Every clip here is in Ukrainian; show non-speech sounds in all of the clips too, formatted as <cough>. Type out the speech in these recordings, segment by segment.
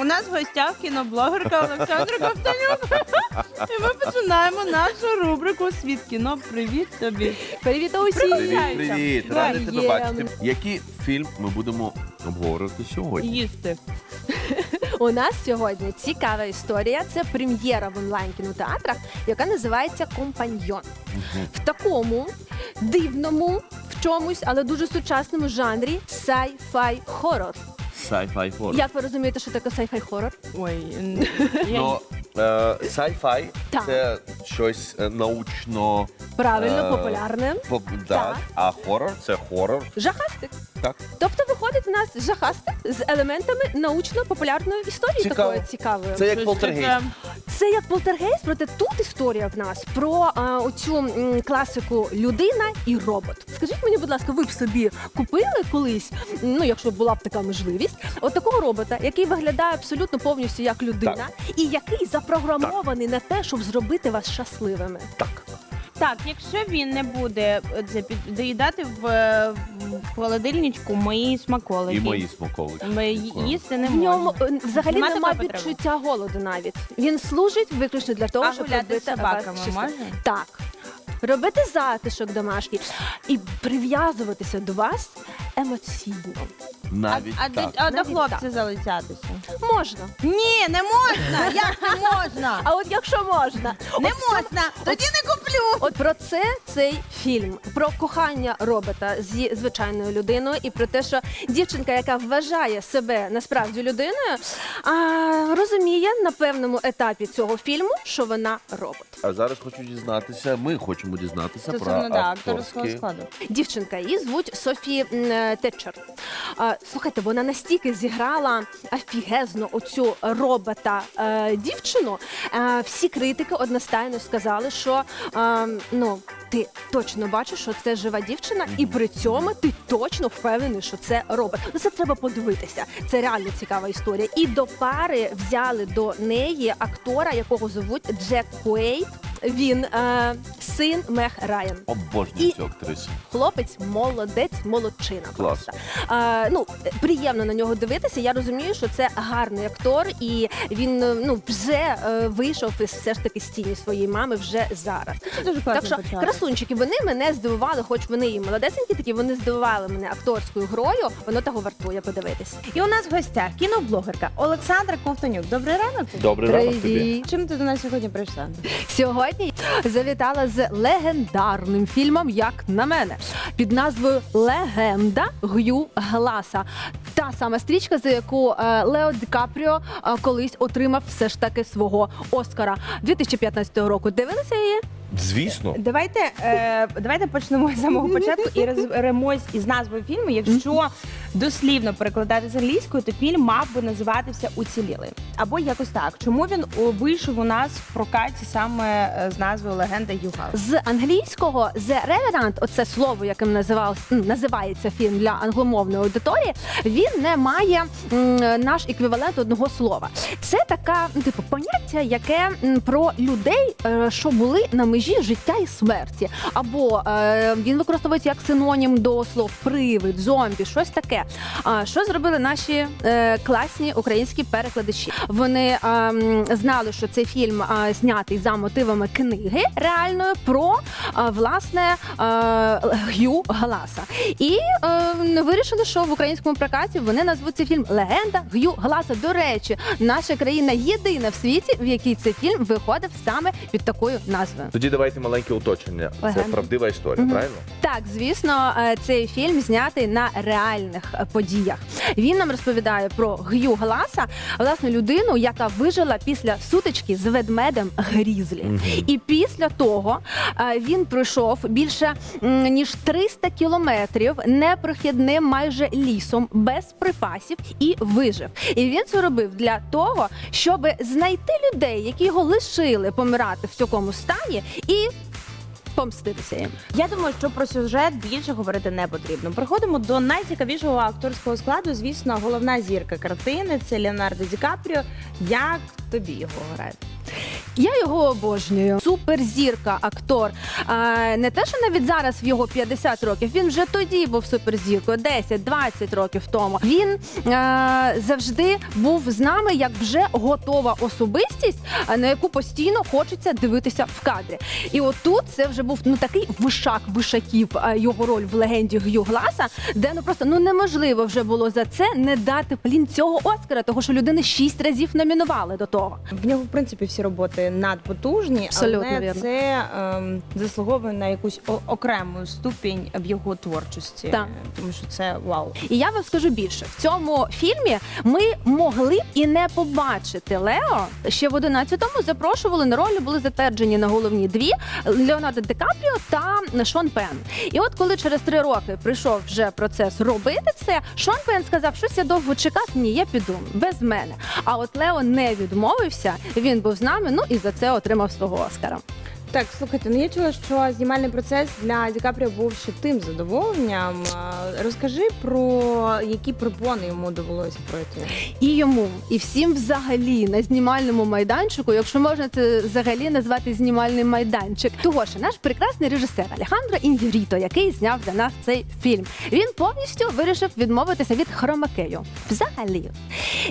У нас в гостях кіноблогерка Олександра Ковтонюк. І ми починаємо нашу рубрику Світ кіно. Привіт тобі. Привіт усім! Привіт. Привіт, привіт! Радий тебе бачити. Який фільм ми будемо обговорювати сьогодні? Їсти. У нас сьогодні цікава історія. Це прем'єра в онлайн кінотеатрах, яка називається Компаньйон. В такому дивному, в чомусь, але дуже сучасному жанрі sci-fi хорор. Sci-fi horror. Як ви розумієте, що таке sci-fi хорор? Ой, н- я Ну, е, sci-fi Так. це щось е, научно Правильно, Е, популярне. поп- Так. так, а хорор це хорор. Жахастик. Так. Тобто виходить у нас жахастик з елементами научно-популярної історії Цікаво. такої цікавої. Це як полтергейст. Це як полтергейст, проте тут історія в нас про а, оцю м, класику людина і робот. Скажіть мені, будь ласка, ви б собі купили колись, ну якщо була б така можливість, от такого робота, який виглядає абсолютно повністю як людина, і який запрограмований на те, щоб зробити вас щасливими. Так. Так, якщо він не буде е, це під доїдати в, е, в холодильничку мої смаколики. І мої смаковики. Ми ї- їсти не В ньому можна. е, взагалі Нема немає такої потреби? відчуття голоду навіть. Він служить виключно для того, А щоб гуляти робити з собаками вас можна? Так. Робити затишок домашній і прив'язуватися до вас емоційно. А, Навіть а, так. до- а до Навіть хлопця так. залицятися? Можна. Ні, не можна! Як не можна? А от якщо можна, Не от можна! Тоді не куплю! От про це цей фільм про кохання робота зі звичайною людиною, і про те, що дівчинка, яка вважає себе насправді людиною, а, розуміє на певному етапі цього фільму, що вона робот. А зараз хочу дізнатися, ми хочемо дізнатися про Стосовно да, акторського складу. Дівчинка її звуть Софі е, Тетчер. Слухайте, вона настільки зіграла офігезно оцю робота е, дівчину. Е, всі критики одностайно сказали, що е, ну. Ти точно бачиш, що це жива дівчина, і при цьому ти точно впевнений, що це робот. Ну це треба подивитися. Це реально цікава історія. І до пари взяли до неї актора, якого звуть Джек Куейт. Він е, син Мех Райан. Обожнюю І- цю актрису. Хлопець молодець, молодчина. Клас. Просто. А, ну, приємно на нього дивитися. Я розумію, що це гарний актор, і він е, ну, вже е, вийшов із все ж таки з тіні своєї мами вже зараз. Це дуже Так що красунчики, вони мене здивували, хоч вони і молодесенькі такі, вони здивували мене акторською грою. Воно того вартує подивитись. І у нас в гостях кіноблогерка Олександра Ковтонюк. Добрий ранок. Добрий ранок тобі. Чим ти до нас сьогодні прийшла? Сьогодні завітала з легендарним фільмом, як на мене, під назвою Легенда Г'ю Гласа. Та сама стрічка, за яку е, Лео Ді Капріо е, колись отримав все ж таки свого Оскара 2015 року. Дивилися її? Звісно. Давайте, е, давайте почнемо з самого початку і розберемось <laughs> із назвою фільму. Якщо дослівно перекладати з англійської, то фільм мав би називатися Уціліли. Або якось так. Чому він вийшов у нас в прокаті саме е, з назвою Легенда Югал? З англійського The Revenant, оце слово, яким називав, називається фільм для англомовної аудиторії, він не має наш еквівалент одного слова. Це така, типу, поняття, яке про людей, е, що були на межі життя і смерті. Або е, він використовується як синонім до слов привид, зомбі, щось таке. А що зробили наші е, класні українські перекладачі? Вони е, м, знали, що цей фільм е, знятий за мотивами книги реальної про е, власне е, Г'ю Гласа. І е, вирішили, що в українському прокаті вони назвуть цей фільм Легенда Г'ю Гласа. До речі, наша країна єдина в світі, в якій цей фільм виходив саме під такою назвою. Тоді давайте маленьке уточнення. Це Легенда. правдива історія, правильно? Так, звісно, е, цей фільм знятий на реальних подіях. Він нам розповідає про Г'ю Гласа, власне, людину, яка вижила після сутички з ведмедем Грізлі. Мгм. І після того е, він пройшов більше м, ніж 300 кілометрів непрохідним майже лісом без припасів і вижив. І він це робив для того, щоб знайти людей, які його лишили помирати в такому стані, і помститися. Я думаю, що про сюжет більше говорити не потрібно. Приходимо до найцікавішого акторського складу. Звісно, головна зірка картини це Леонардо Ді Капріо. Як тобі його грає? Я його обожнюю. Суперзірка, актор. А, не те, що навіть зараз в його 50 років. Він вже тоді був суперзіркою, 10-20 років тому. Він а, завжди був з нами як вже готова особистість, на яку постійно хочеться дивитися в кадрі. І отут це вже був ну такий вишак вишаків а, його роль в легенді Г'ю Гласа, де ну просто ну неможливо вже було за це не дати блін цього Оскара, того що людини шість разів номінували до того. В нього, в принципі, всі роботи надпотужні, Абсолютно але вірно. це ем, заслуговує на якусь о- окрему ступінь в його творчості. Так. Тому що це вау. І я вам скажу більше в цьому фільмі ми могли б і не побачити Лео. Ще в 11-му запрошували на ролі, були затверджені на головні дві Леонардо Ди Капріо та Шон Пен. І от коли через три роки прийшов вже процес робити це, Шон Пен сказав, щось я довго чекав. Ні, я піду без мене. А от Лео не відмовився. Він був з нами. Ну і за це отримав свого Оскара. Так, слухайте, ну я чула, що знімальний процес для Ді Капріо був ще тим задоволенням. А, Розкажи про які припони йому довелося пройти. І йому, і всім взагалі на знімальному майданчику, якщо можна це взагалі назвати знімальний майданчик. Того що наш прекрасний режисер Алехандро Ін'юріто, який зняв для нас цей фільм, він повністю вирішив відмовитися від хромакею. Взагалі.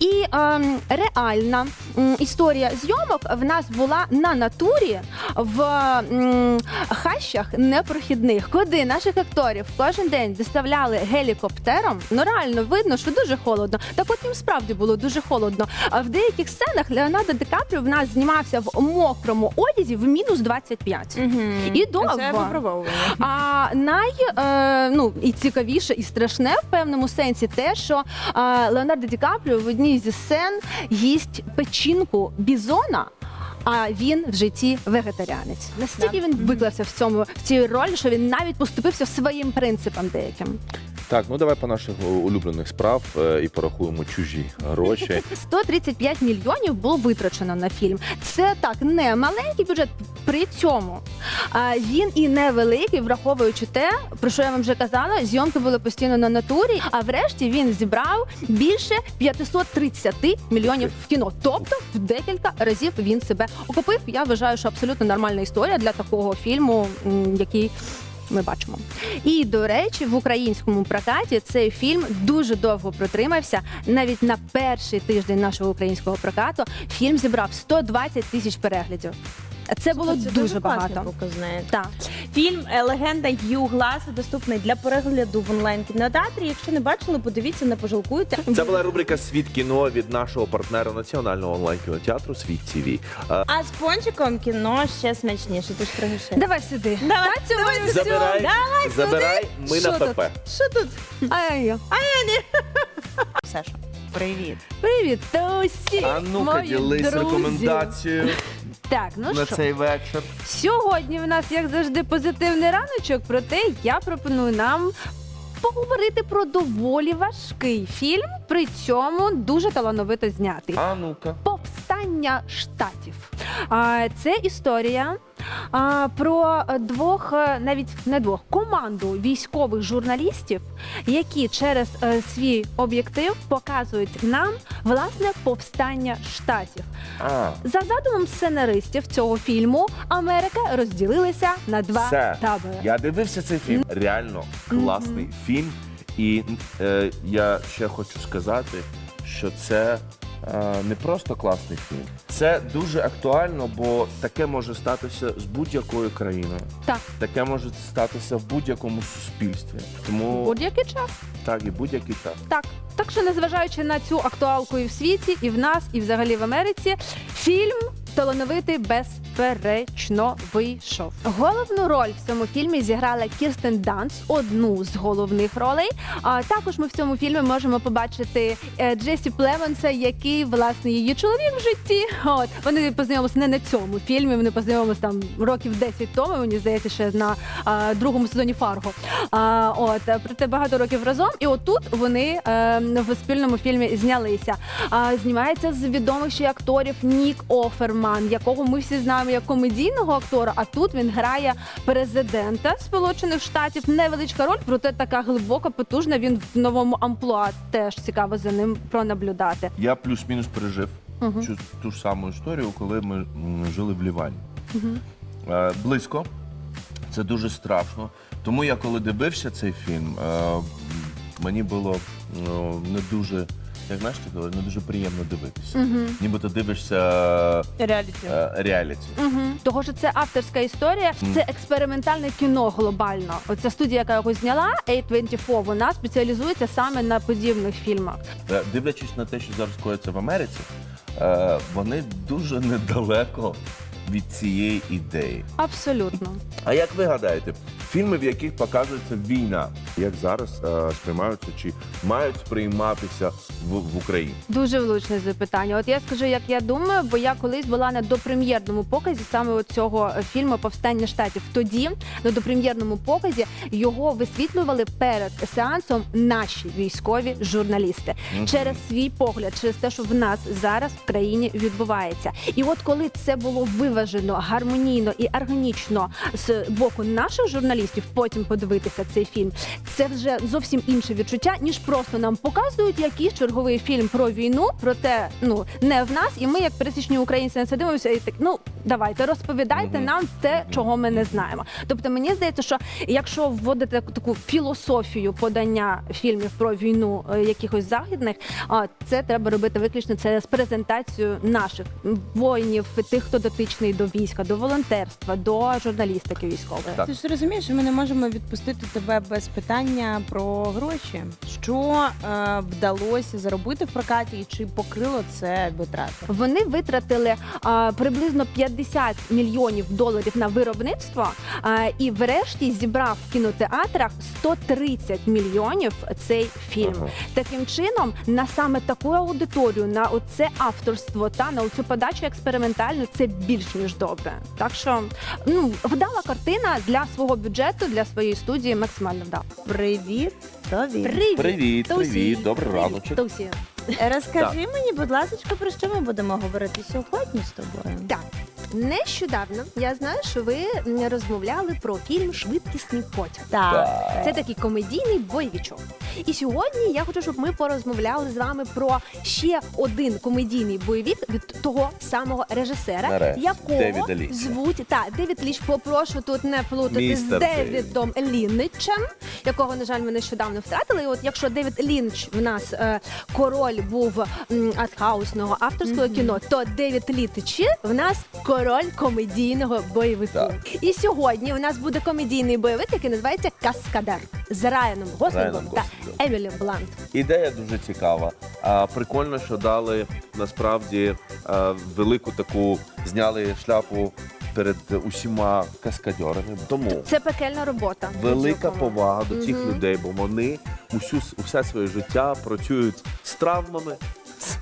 І ем, реальна м, історія зйомок в нас була на натурі в м, хащах непрохідних, куди наших акторів кожен день доставляли гелікоптером. Ну реально видно, що дуже холодно. Так от їм справді було дуже холодно. А в деяких сценах Леонардо Ди Капріо в нас знімався в мокрому одязі в мінус 25. І довго. Це випробовування. А най е, ну і цікавіше, і страшне в певному сенсі те, що е, Леонардо Ді Капріо в одній зі сцен їсть печінку бізона. А він в житті вегетаріанець. Настільки він виклався в цьому в цій ролі, що він навіть поступився своїм принципам деяким. Так, ну давай по наших улюблених справ е, і порахуємо чужі гроші. <laughs> 135 мільйонів було витрачено на фільм. Це так не маленький бюджет. При цьому він і невеликий, враховуючи те, про що я вам вже казала. Зйомки були постійно на натурі. А врешті він зібрав більше 530 мільйонів в кіно. Тобто в декілька разів він себе окупив. Я вважаю, що абсолютно нормальна історія для такого фільму, який. Ми бачимо. І до речі, в українському прокаті цей фільм дуже довго протримався. Навіть на перший тиждень нашого українського прокату фільм зібрав 120 тисяч переглядів. Це було Це дуже класний багато. показник. Так. Фільм е, Легенда Г'ю Гласа доступний для перегляду в онлайн кінотеатрі. Якщо не бачили, подивіться, не пожалкуйте. Це була рубрика Світ кіно від нашого партнера національного онлайн кінотеатру Світ ТВ. А з пончиком кіно ще смачніше. Ти ж пригощай. Давай сюди. Давай, давай, всього. Забирай, давай забирай, ми Що на тут? ПП. Що тут? Ай, Саша, привіт. привіт, та усі А ну-ка, мої ділись друзі. рекомендацією Так, ну на що? цей вечір. Сьогодні в нас, як завжди, позитивний раночок. Проте я пропоную нам поговорити про доволі важкий фільм, при цьому дуже талановито знятий. А ну-ка. Повстання штатів. А, Це історія про двох, е, навіть не двох, команду військових журналістів, які через е, свій об'єктив показують нам власне повстання штатів. А, За задумом сценаристів цього фільму Америка розділилася на два Все. табори. я дивився цей фільм. Реально класний фільм. І е, я ще хочу сказати, що це не просто класний фільм. Це дуже актуально, бо таке може статися з будь-якою країною. Так, Таке може статися в будь-якому суспільстві. Тому будь-який час. так і будь-який час. Так. Так що, незважаючи на цю актуалку і в світі, і в нас, і взагалі в Америці, фільм талановитий безперечно вийшов. Головну роль в цьому фільмі зіграла Кірстен Данс, одну з головних ролей. А також ми в цьому фільмі можемо побачити е, Джесі Племонса, який власне її чоловік в житті. От вони познайомилися не на цьому фільмі. Вони познайомилися там років 10 тому. Мені здається, ще на а, другому сезоні Фарго. А, от проте багато років разом. І отут вони е, в спільному фільмі знялися. А, знімається з відомих ще акторів Нік Оферман, якого ми всі знаємо як комедійного актора. А тут він грає президента Сполучених Штатів. Невеличка роль, проте така глибока, потужна. Він в новому амплуа. Теж цікаво за ним пронаблюдати. Я плюс-мінус пережив Мгм. цю ту ж саму історію, коли ми жили в Лівані. Е, близько. Це дуже страшно. Тому я коли дивився цей фільм, е, мені було ну, не дуже, як знаєш, ти говориш, не дуже приємно дивитися. Нібито дивишся Реаліті. е, реаліті. Угу. Того що це авторська історія, це експериментальне кіно глобально. Оця студія, яка його зняла, A24, вона спеціалізується саме на подібних фільмах. Е, Дивлячись на те, що зараз коїться в Америці, е, вони дуже недалеко від цієї ідеї. Абсолютно. А як ви гадаєте, фільми, в яких показується війна, як зараз е, сприймаються чи мають сприйматися в, в Україні? Дуже влучне запитання. От я скажу, як я думаю, бо я колись була на допрем'єрному показі саме от цього е, фільму Повстання штатів. Тоді на допрем'єрному показі його висвітлювали перед сеансом наші військові журналісти Мгм. через свій погляд, через те, що в нас зараз в країні відбувається. І от коли це було виважено гармонійно і органічно з боку наших журналістів, потім подивитися цей фільм, це вже зовсім інше відчуття, ніж просто нам показують якийсь черговий фільм про війну, проте ну не в нас, і ми, як пересічні українці, на це дивимося і так. Ну давайте розповідайте Мгм. нам те, чого ми не знаємо. Тобто, мені здається, що якщо вводити таку- філософію подання фільмів про війну е, якихось західних, це треба робити виключно через презентацію наших воїнів, тих, хто дотичний до війська, до волонтерства, до журналістики військової. Так. Ти ж розумієш, ми не можемо відпустити тебе без питання про гроші. Що е, вдалося заробити в прокаті і чи покрило це витрати? Вони витратили а, приблизно 50 мільйонів доларів на виробництво, а, і врешті зібрав в кінотеатрах 130 мільйонів цей фільм. Ага. Таким чином, на саме таку аудиторію, на оце авторство та на цю подачу експериментальну, це більш ніж добре. Так що ну вдала картина для свого бюджету, для своєї студії максимально вдала. Привіт, тобі. Привіт, Привіт, Тусі. привіт, добрий раночок. Тусі. Розкажи мені, будь ласка, про що ми будемо говорити сьогодні з тобою? Так, нещодавно я знаю, що ви розмовляли про фільм Швидкісний потяг. Так. Це такий комедійний бойовичок. І сьогодні я хочу, щоб ми порозмовляли з вами про ще один комедійний бойовик від того самого режисера, Нарешті, якого Лінча. звуть та Девід Ліч. Попрошу тут не плутати Містер з Девідом Лінничем, якого на жаль ми нещодавно втратили. І от якщо Девід Лінч в нас е, король був м, артхаусного авторського кіно, то Девід Літчі в нас король комедійного бойовику. Так. І сьогодні у нас буде комедійний бойовик, який називається Каскадер з Райаном Гослінгом Райаном та Гослінгом. Емілі Блант. Ідея дуже цікава. А, прикольно, що дали насправді а, велику таку, зняли шляпу перед усіма каскадьорами. Тому Це пекельна робота. велика повага до цих людей, бо вони усю усе своє життя працюють з травмами. З,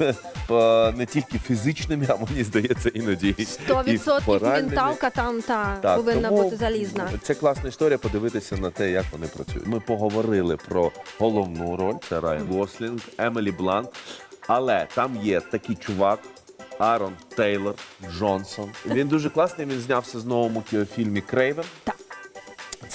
е, Не тільки фізичними, а мені здається, іноді і 100% моральними. менталка там та Так, повинна тому бути залізна. Це класна історія подивитися на те, як вони працюють. Ми поговорили про головну роль це Райан Гослінг, Емілі Блант. Але там є такий чувак. Арон Тейлор Джонсон. Він дуже класний. Він знявся з новому кіофільмі Крейвен. Так.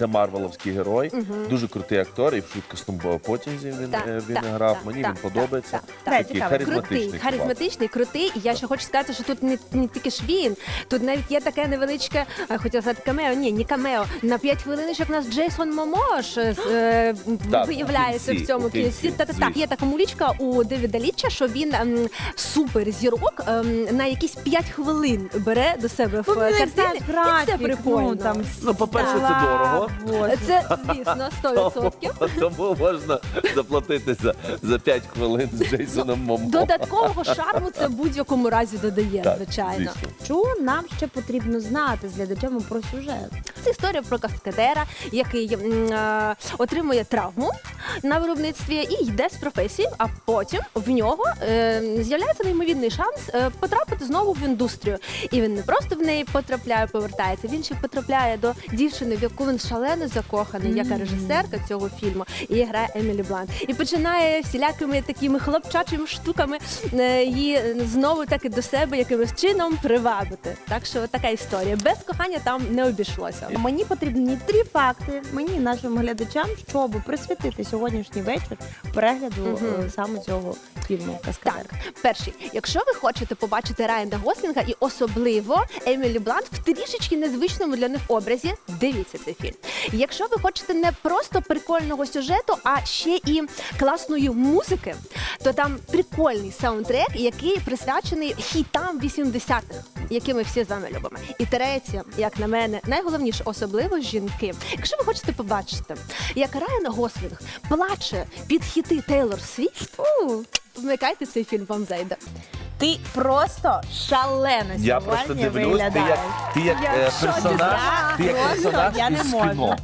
Це марвеловський герой, дуже крутий актор, і в швидкісному потязі він, Так, е, він так, грав. так, Мені так, він подобається. так, так. Такий Цікаво. харизматичний. Крутий, чувак. харизматичний, крутий. І я ще хочу сказати, що тут не, не тільки ж він, тут навіть є таке невеличке, а, хотіла сказати камео, ні, не камео. На 5 хвилиночок у нас Джейсон Момош е, е, Так, виявляється у кінці, в цьому у кінці, кінці. Та, та, звісно. так, є така мулічка у Девіда Ліча, що він ем, супер зірок ем, на якісь 5 хвилин бере до себе в Ну, картини. І це графік, прикольно. ну, там, Ну, по-перше, це дорого. Боже. Це, звісно, 100%. Тому можна заплатити за, за 5 хвилин з Джейсоном Момо. Додаткового шарму це в будь-якому разі додає, Так, звичайно. звісно. Що нам ще потрібно знати з глядачами про сюжет? Це історія про каскадера, який м, е, отримує травму на виробництві і йде з професії, а потім в нього е, з'являється неймовірний шанс е, потрапити знову в індустрію. І він не просто в неї потрапляє, повертається, він ще потрапляє до дівчини, в яку він шалено закоханий, яка режисерка цього фільму, і грає Емілі Блант. І починає всілякими такими хлопчачими штуками е, її знову таки до себе якимось чином привабити. Так що така історія. Без кохання там не обійшлося. Мені потрібні три факти мені і нашим глядачам, щоб присвятити сьогоднішній вечір перегляду Мгм. е, саме цього фільму Каскадер. Так, перший, якщо ви хочете побачити Райана Гослінга і особливо Емілі Блант в трішечки незвичному для них образі, дивіться цей фільм. Якщо ви хочете не просто прикольного сюжету, а ще і класної музики, то там прикольний саундтрек, який присвячений хітам 80-х, які ми всі з вами любимо. І третє, як на мене, найголовніше, особливо жінки. Якщо ви хочете побачити, як Райан Гослінг плаче під хіти Тейлор Свіфт, вмикайте цей фільм, вам зайде. Ти просто шалено Я сьогодні просто дивлюсь, ти виглядаєш. як, ти як Я е, в шоці, персонаж, ти як Просто персонаж я не із можу. кіно.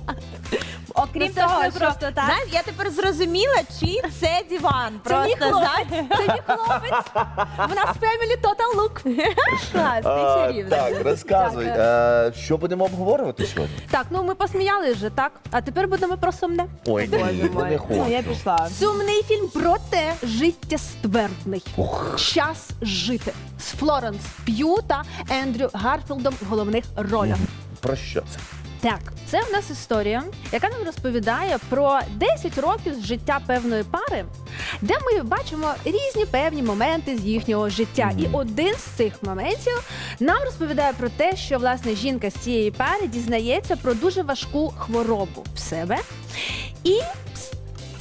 Окрім Ну, це ж того, не що просто так. знаєш, я тепер зрозуміла, чи це диван. Це мій Просто хлопець, знаєш, це мій хлопець. В нас Family Total Look. <laughs> клас, ти А, чарівна. Так, розказуй, Так, е, що будемо обговорювати сьогодні? Так, ну ми посміяли вже, так? А тепер будемо про сумне. Ой, ні, Боже не. Ну, я хочу. пішла. Сумний фільм проте життєствердний. Час жити з Флоренс П'ю та Ендрю Гарфілдом в головних ролях. Про що це? Так, це в нас історія, яка нам розповідає про 10 років з життя певної пари, де ми бачимо різні певні моменти з їхнього життя. І один з цих моментів нам розповідає про те, що власне жінка з цієї пари дізнається про дуже важку хворобу в себе. І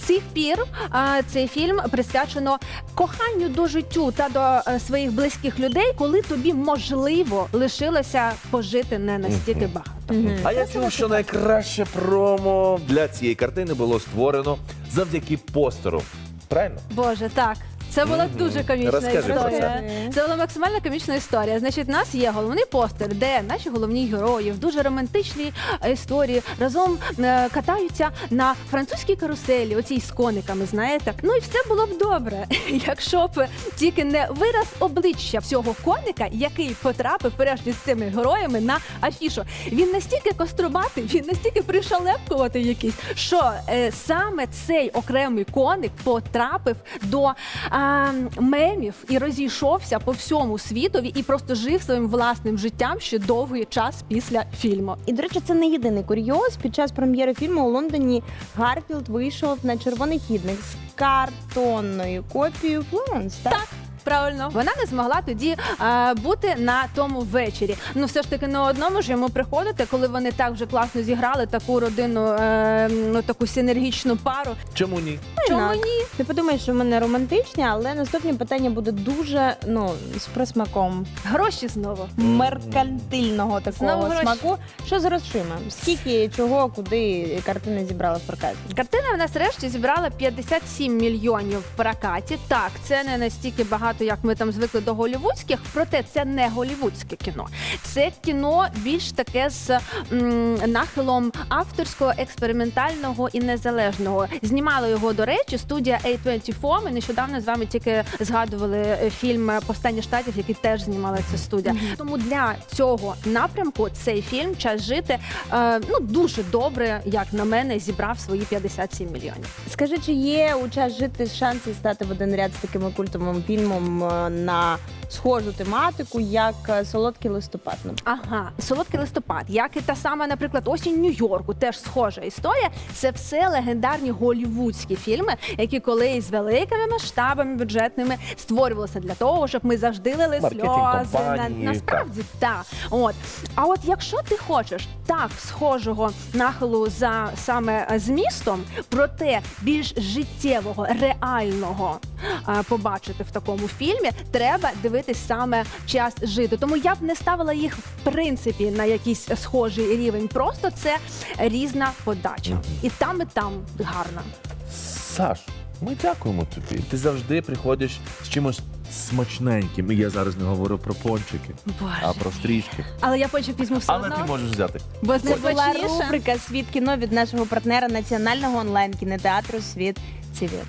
цих пір а, цей фільм присвячено коханню до життю та до е, своїх близьких людей, коли тобі можливо лишилося пожити не настільки багато. А я чув, що найкраще промо для цієї картини було створено завдяки постеру. Правильно? Боже, так. Це була дуже комічна Розкажи про історія. Це була максимально комічна історія. Значить, у нас є головний постер, де наші головні герої в дуже романтичній е, історії разом е, катаються на французькій каруселі, оцій з кониками, знаєте. Ну і все було б добре, <laughs> якщо б тільки не вираз обличчя цього коника, який потрапив пережди з цими героями на афішу. Він настільки кострубатий, він настільки пришалепкуватий якийсь, що е, саме цей окремий коник потрапив до а, мемів і розійшовся по всьому світові і просто жив своїм власним життям ще довгий час після фільму. І, до речі, це не єдиний курйоз. Під час прем'єри фільму у Лондоні Гарфілд вийшов на червоний хідник з картонною копією Флоренс. Так? Правильно, вона не змогла тоді е, бути на тому вечорі. Ну все ж таки на одному ж йому приходити, коли вони так вже класно зіграли таку родину, е, ну таку синергічну пару. Чому ні? Чому ні? Ти подумаєш, що в мене романтичні, але наступні питання будуть дуже ну з присмаком Гроші знову. меркантильного такого Знову гроші. смаку. Що з грошима? Скільки, чого, куди картина зібрала в прокаті? Картина в нас решті зібрала 57 мільйонів в прокаті. Так, це не настільки багато, як ми там звикли до голівудських, проте це не голівудське кіно. Це кіно більш таке з м, нахилом авторського, експериментального і незалежного. Знімала його, до речі, студія A24. Ми нещодавно з вами тільки згадували е, фільм Повстання штатів, який теж знімала ця студія. Тому для цього напрямку цей фільм час жити е, ну дуже добре, як на мене, зібрав свої 57 мільйонів. Скажи, чи є у час жити шанси стати в один ряд з такими культовим фільмом е, на схожу тематику, як е, солодкий листопад? Ага, солодкий листопад, як і та сама, наприклад, осінь Нью-Йорку, теж схожа історія. Це все легендарні голівудські фільми, які колись з великими масштабами бюджетними створювалися для того, щоб ми завжди лили сльози. На, насправді так. От а от якщо ти хочеш так схожого нахилу за саме е, змістом, проте більш життєвого, реального е, побачити в такому фільмі, треба дивитись саме час жити. Тому я б не ставила їх в принципі на якийсь схожий рівень. Просто це різна подача, і там, і там гарна. Саш, ми дякуємо тобі. Ти завжди приходиш з чимось смачненьким. І я зараз не говорю про пончики, Боже. а про стрічки. Але я потім візьму все Але одно, ти можеш взяти. бо Це була смачніше. рубрика Світ кіно від нашого партнера національного онлайн кінотеатру Світ Цивіт.